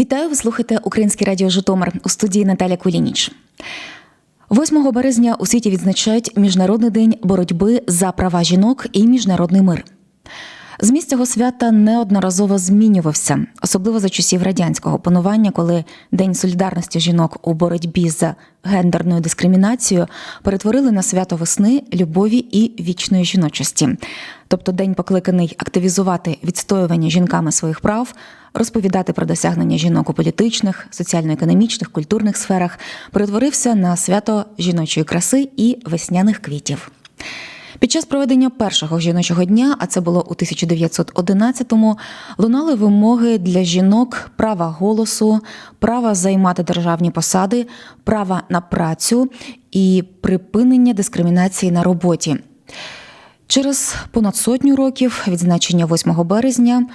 Вітаю, ви слухаєте Українське радіо Житомир у студії Наталя Кулініч. 8 березня у світі відзначають Міжнародний день боротьби за права жінок і міжнародний мир. Зміст цього свята неодноразово змінювався, особливо за часів радянського панування, коли День солідарності жінок у боротьбі за гендерною дискримінацією перетворили на свято весни, любові і вічної жіночості. Тобто день покликаний активізувати відстоювання жінками своїх прав, розповідати про досягнення жінок у політичних, соціально-економічних, культурних сферах, перетворився на свято жіночої краси і весняних квітів. Під час проведення першого жіночого дня, а це було у 1911-му, лунали вимоги для жінок права голосу, права займати державні посади, права на працю і припинення дискримінації на роботі. Через понад сотню років відзначення 8 березня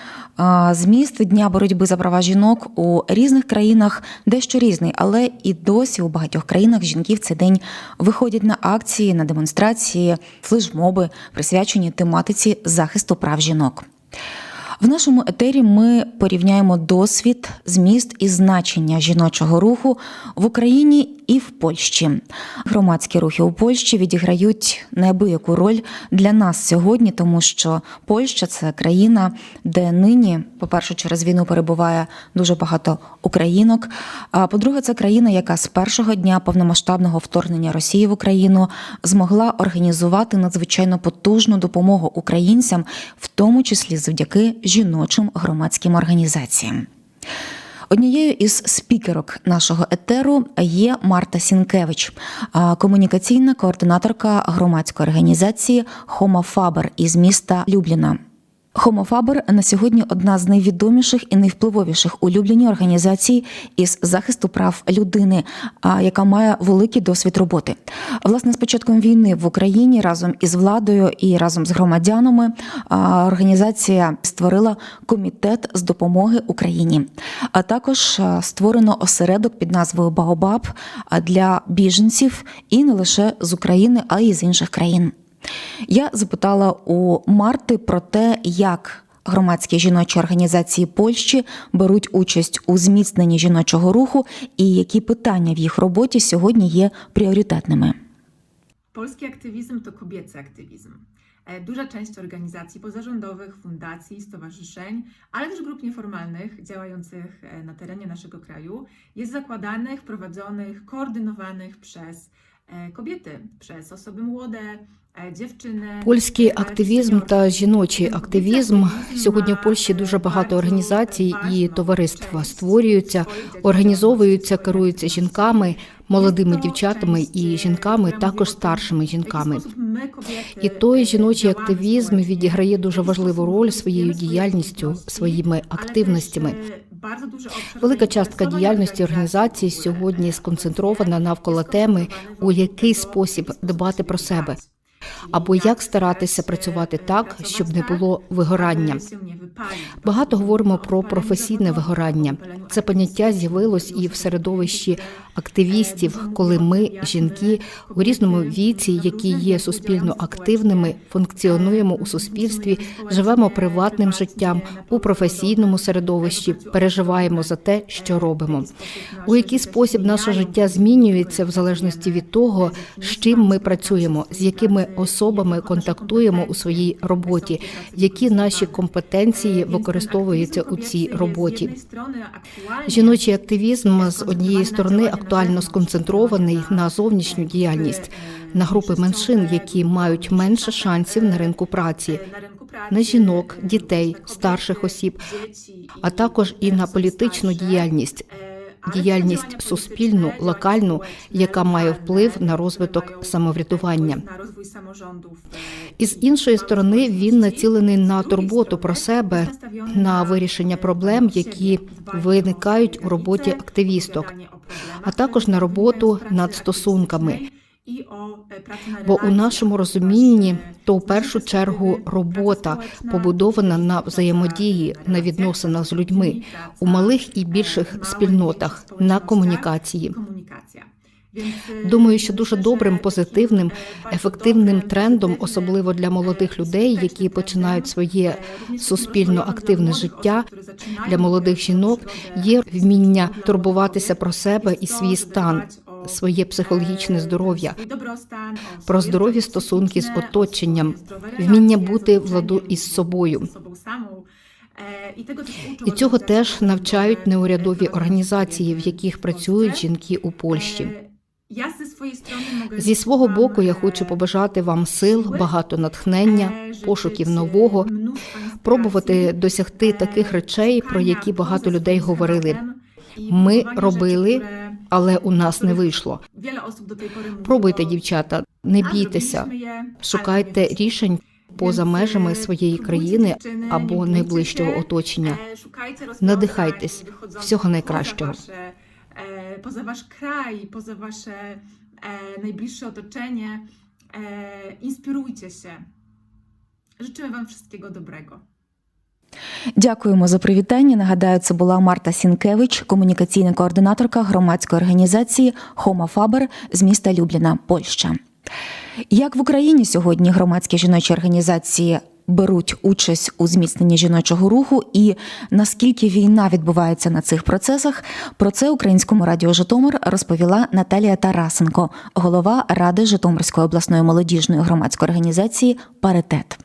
зміст дня боротьби за права жінок у різних країнах дещо різний, але і досі у багатьох країнах жінки в цей день виходять на акції, на демонстрації, флешмоби, присвячені тематиці захисту прав жінок. В нашому етері ми порівняємо досвід, зміст і значення жіночого руху в Україні і в Польщі. Громадські рухи у Польщі відіграють неабияку роль для нас сьогодні, тому що Польща це країна, де нині, по-перше, через війну перебуває дуже багато українок. А по-друге, це країна, яка з першого дня повномасштабного вторгнення Росії в Україну змогла організувати надзвичайно потужну допомогу українцям, в тому числі завдяки жіночим громадським організаціям. Однією із спікерок нашого етеру є Марта Сінкевич, комунікаційна координаторка громадської організації Хома Фабер із міста Любліна. Хомофабер на сьогодні одна з найвідоміших і найвпливовіших улюблені організацій із захисту прав людини, яка має великий досвід роботи. Власне, з початком війни в Україні разом із владою і разом з громадянами організація створила комітет з допомоги Україні. А також створено осередок під назвою Баобаб для біженців і не лише з України, а й з інших країн. Я запитала у Марти про те, як громадські жіночі організації Польщі беруть участь у зміцненні жіночого руху і які питання в їх роботі сьогодні є пріоритетними. Polski aktywizm to kobiecy aktywizm. E, Duża część organizacji pozarządowych, fundacji, stowarzyszeń, ale też grup nieformalnych działających e, na terenie naszego kraju jest zakładanych, prowadzonych, koordynowanych przez e, kobiety, przez osoby młode, e. Польський e, активізм та жіночий активізм. сьогодні в Польщі дуже багато організацій і товариства створюються, організовуються, керуються жінками, молодими дівчатами і жінками, також старшими жінками. І той жіночий активізм відіграє дуже важливу роль своєю діяльністю, своїми активностями. Велика частка діяльності організації сьогодні сконцентрована навколо теми, у який спосіб дбати про себе, або як старатися працювати так, щоб не було вигорання. Багато говоримо про професійне вигорання. Це поняття з'явилось і в середовищі активістів, коли ми, жінки, у різному віці, які є суспільно активними, функціонуємо у суспільстві, живемо приватним життям у професійному середовищі, переживаємо за те, що робимо. У який спосіб наше життя змінюється в залежності від того, з чим ми працюємо, з якими особами контактуємо у своїй роботі, які наші компетенції використовуються у цій роботі. Жіночий активізм з однієї сторони актуально сконцентрований на зовнішню діяльність, на групи меншин, які мають менше шансів на ринку праці, на жінок, дітей, старших осіб, а також і на політичну діяльність. Діяльність суспільну, локальну, яка має вплив на розвиток самоврядування. І з іншої сторони він націлений на турботу про себе, на вирішення проблем, які виникають у роботі активісток, а також на роботу над стосунками. Бо у нашому розумінні то в першу чергу робота побудована на взаємодії, на відносинах з людьми у малих і більших спільнотах, на комунікації. Думаю, що дуже добрим, позитивним, ефективним трендом, особливо для молодих людей, які починають своє суспільно активне життя, для молодих жінок є вміння турбуватися про себе і свій стан, своє психологічне здоров'я, про здорові стосунки з оточенням, вміння бути в ладу із собою. І цього теж навчають неурядові організації, в яких працюють жінки у Польщі. Зі свого боку, я хочу побажати вам сил, багато натхнення, пошуків нового, пробувати досягти таких речей, про які багато людей говорили. Ми робили, але у нас не вийшло. Пробуйте, дівчата, не бійтеся, шукайте рішень поза межами своєї країни або найближчого оточення. Надихайтесь. Всього найкращого. Поза ваш край, поза ваше najbliższe otoczenie. E, inspirujcie się. Życzymy Wam wszystkiego dobrego. Дякуємо за привітання. Нагадаю, це була Марта Сінкевич, комунікаційна координаторка громадської організації Хома Фабер з міста Любліна, Польща. Як в Україні сьогодні громадські жіночі організації беруть участь у зміцненні жіночого руху, і наскільки війна відбувається на цих процесах, про це українському радіо Житомир розповіла Наталія Тарасенко, голова Ради Житомирської обласної молодіжної громадської організації Паритет.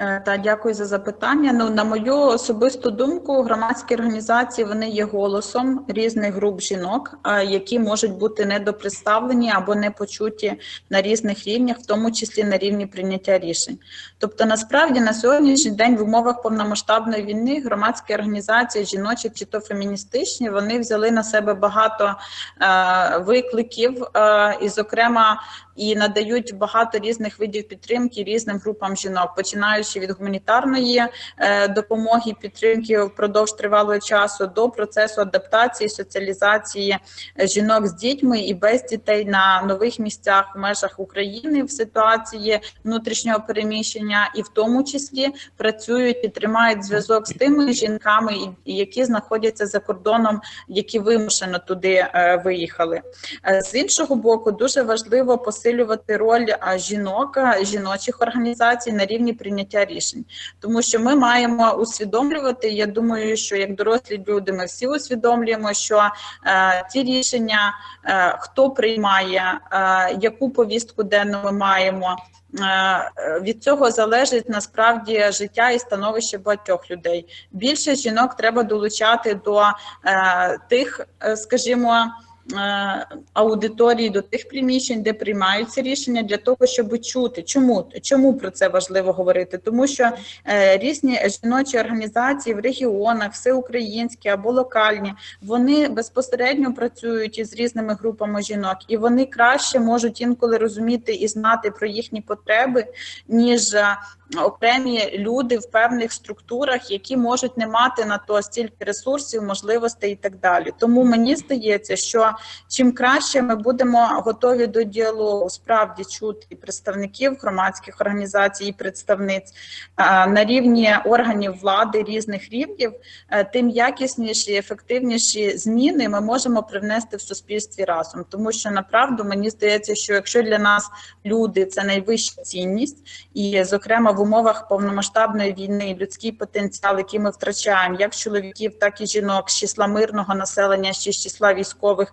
Е, Та дякую за запитання. Ну на мою особисту думку, громадські організації вони є голосом різних груп жінок, е, які можуть бути недопредставлені або не почуті на різних рівнях, в тому числі на рівні прийняття рішень. Тобто, насправді на сьогоднішній день в умовах повномасштабної війни громадські організації, жіночі чи то феміністичні, вони взяли на себе багато е, викликів, і, зокрема, і надають багато різних видів підтримки різним групам жінок, починаючи від гуманітарної е, допомоги, підтримки впродовж тривалого часу до процесу адаптації, соціалізації е, жінок з дітьми і без дітей на нових місцях в межах України в ситуації внутрішнього переміщення, і в тому числі працюють і тримають зв'язок з тими жінками, які знаходяться за кордоном, які вимушено туди е, виїхали. З іншого боку, дуже важливо посилювати роль жінок, жіночих організацій на рівні прийняття рішень, тому що ми маємо усвідомлювати. Я думаю, що як дорослі люди, ми всі усвідомлюємо, що е, ті рішення, е, хто приймає, е, яку повістку денну ми маємо. е, Від цього залежить насправді життя і становище багатьох людей. Більше жінок треба долучати до е, тих, е, скажімо, аудиторії до тих приміщень, де приймаються рішення, для того, щоб чути, чому? Чому про це важливо говорити, тому що е, різні жіночі організації в регіонах, всеукраїнські або локальні, вони безпосередньо працюють із різними групами жінок, і вони краще можуть інколи розуміти і знати про їхні потреби, ніж е, окремі люди в певних структурах, які можуть не мати на то стільки ресурсів, можливостей і так далі. Тому мені здається, що чим краще ми будемо готові до діалогу, справді чути і представників громадських організацій, і представниць на рівні органів влади різних рівнів, е, тим якісніші, ефективніші зміни ми можемо привнести в суспільстві разом. Тому що направду мені здається, що якщо для нас люди це найвища цінність, і зокрема в умовах повномасштабної війни людський потенціал, який ми втрачаємо, як чоловіків, так і жінок з числа мирного населення, ще з числа військових.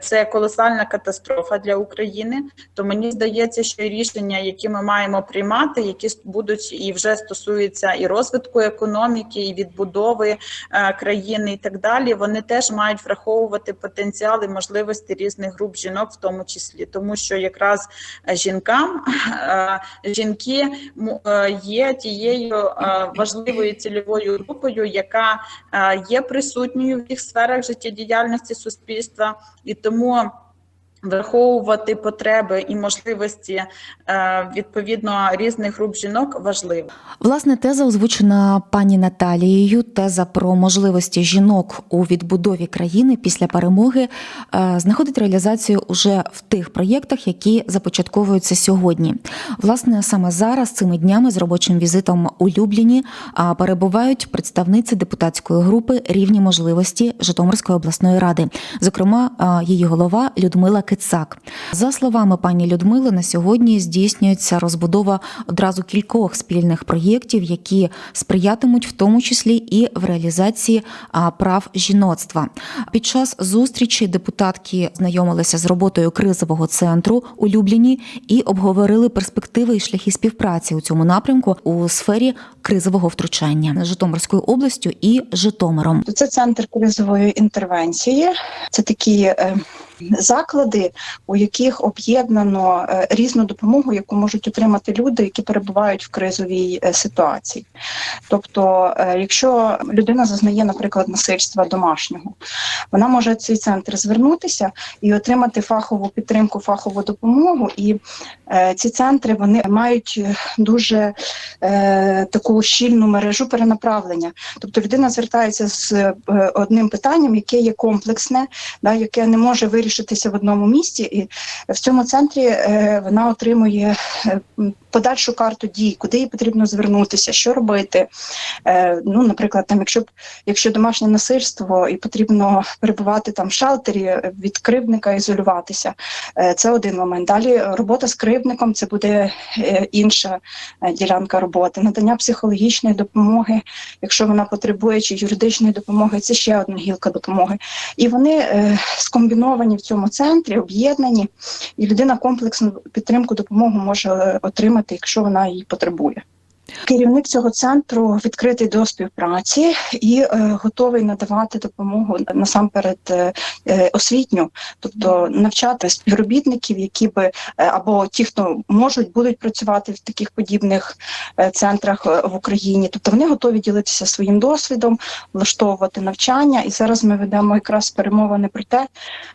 Це колосальна катастрофа для України. То мені здається, що рішення, які ми маємо приймати, які будуть і вже стосуються і розвитку економіки, і відбудови е, країни, і так далі, вони теж мають враховувати потенціал і можливості різних груп жінок, в тому числі, тому що якраз жінкам е, жінки е, є тією важливою цільовою групою, яка є присутньою в всіх сферах життєдіяльності суспільства, і тому враховувати потреби і можливості е, відповідно різних груп жінок важливо. Власне, теза озвучена пані Наталією. Теза про можливості жінок у відбудові країни після перемоги е, знаходить реалізацію уже в тих проєктах, які започатковуються сьогодні. Власне, саме зараз цими днями з робочим візитом у Любліні а, перебувають представниці депутатської групи рівні можливості Житомирської обласної ради, зокрема, її голова Людмила Кицак. За словами пані Людмили, на сьогодні здійснюється розбудова одразу кількох спільних проєктів, які сприятимуть в тому числі і в реалізації прав жіноцтва. Під час зустрічі депутатки знайомилися з роботою кризового центру у Любліні і обговорили перспективи і шляхи співпраці у цьому напрямку у сфері кризового втручання Житомирською областю і Житомиром. Це центр кризової інтервенції. Це такі е, заклади, у яких об'єднано е, різну допомогу, яку можуть отримати люди, які перебувають в кризовій е, ситуації. Тобто, е, якщо людина зазнає, наприклад, насильства домашнього, вона може в цей центр звернутися і отримати фахову підтримку, фахову допомогу. І ці центри вони мають дуже таку щільну мережу перенаправлення. Тобто людина звертається з одним питанням, яке є комплексне, да, яке не може вирішитися в одному місці, і в цьому центрі е, вона отримує е, подальшу карту дій, куди їй потрібно звернутися, що робити. Е, ну, наприклад, там, якщо якщо домашнє насильство і потрібно перебувати там в шалтері від кривдника, ізолюватися, це один момент. Далі робота з кривдником це буде інша ділянка роботи. Надання психологічної допомоги, якщо вона потребує чи юридичної допомоги, це ще одна гілка допомоги. І вони скомбіновані в цьому центрі, об'єднані, і людина комплексну підтримку допомогу може е, отримати, якщо вона її потребує. Керівник цього центру відкритий до співпраці і е, готовий надавати допомогу насамперед е, е, освітню, тобто навчати співробітників, які би е, або ті, хто можуть, будуть працювати в таких подібних е, центрах в Україні. Тобто вони готові ділитися своїм досвідом, влаштовувати навчання. І зараз ми ведемо якраз перемовини про те,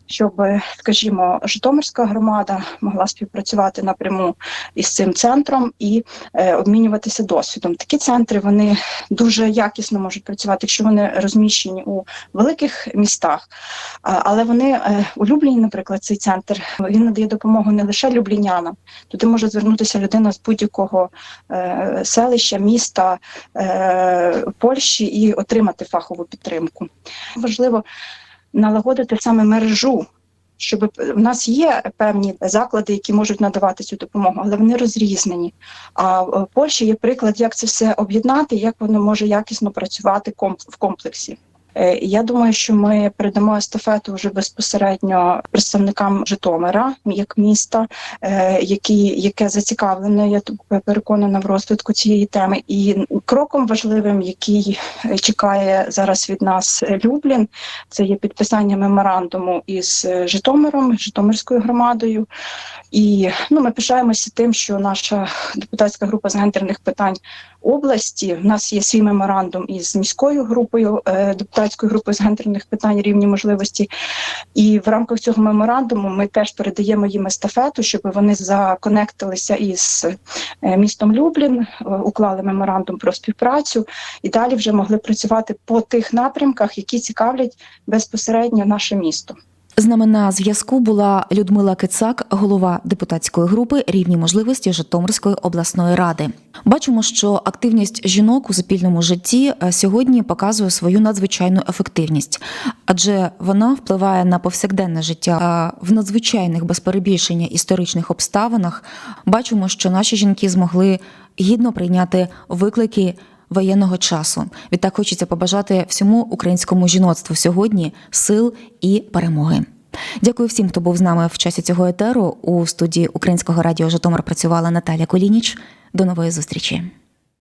щоб, скажімо, Житомирська громада могла співпрацювати напряму із цим центром і е, обмінюватися досвідом. Такі центри вони дуже якісно можуть працювати, якщо вони розміщені у великих містах. Але вони е, у Любліні, наприклад, цей центр він надає допомогу не лише люблінянам. Туди може звернутися людина з будь-якого е, селища, міста е, Польщі і отримати фахову підтримку. Важливо налагодити саме мережу. Щоб в нас є певні заклади, які можуть надавати цю допомогу, але вони розрізнені. А в Польщі є приклад, як це все об'єднати, як воно може якісно працювати в комплексі. Е, Я думаю, що ми передамо естафету вже безпосередньо представникам Житомира як міста, е, які, яке зацікавлене, я переконана в розвитку цієї теми. І кроком важливим, який е, чекає зараз від нас Люблін, це є підписання меморандуму із Житомиром, Житомирською громадою. І ну, ми пишаємося тим, що наша депутатська група з гендерних питань області. У нас є свій меморандум із міською групою е, депутатською групи з гендерних питань рівні можливості. І в рамках цього меморандуму ми теж передаємо їм естафету, щоб вони законектилися із е, містом Люблін, е, уклали меморандум про співпрацю і далі вже могли працювати по тих напрямках, які цікавлять безпосередньо наше місто. З нами на зв'язку була Людмила Кицак, голова депутатської групи рівні можливості Житомирської обласної ради. Бачимо, що активність жінок у запільному житті е, сьогодні показує свою надзвичайну ефективність, адже вона впливає на повсякденне життя в надзвичайних без перебільшення історичних обставинах. Бачимо, що наші жінки змогли гідно прийняти виклики воєнного часу. Відтак хочеться побажати всьому українському жіноцтву сьогодні сил і перемоги. Дякую всім, хто був з нами в часі цього етеру. У студії Українського радіо Житомир працювала Наталя Колініч. До нової зустрічі.